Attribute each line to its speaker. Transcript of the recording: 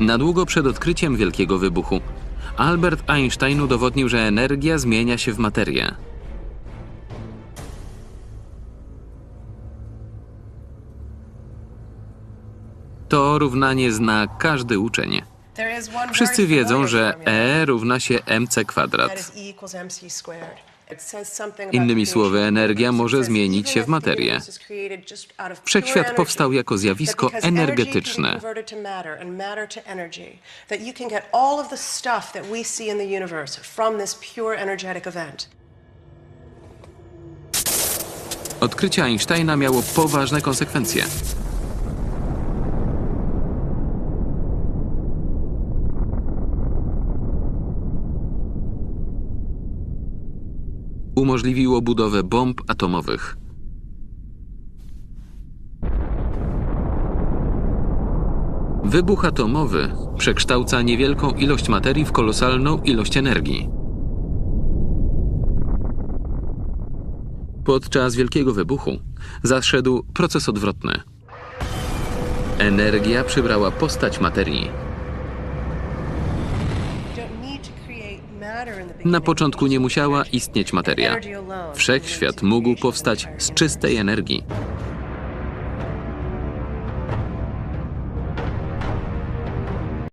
Speaker 1: Na długo przed odkryciem Wielkiego Wybuchu, Albert Einstein udowodnił, że energia zmienia się w materię. To równanie zna każdy uczeń. Wszyscy wiedzą, że E równa się mc kwadrat.
Speaker 2: Innymi słowy, energia może zmienić się w materię.
Speaker 1: Wszechświat powstał jako zjawisko energetyczne. Odkrycie Einsteina miało poważne konsekwencje. Umożliwiło budowę bomb atomowych. Wybuch atomowy przekształca niewielką ilość materii w kolosalną ilość energii. Podczas Wielkiego Wybuchu zaszedł proces odwrotny. Energia przybrała postać materii. Na początku nie musiała istnieć materia. Wszechświat mógł powstać z czystej energii.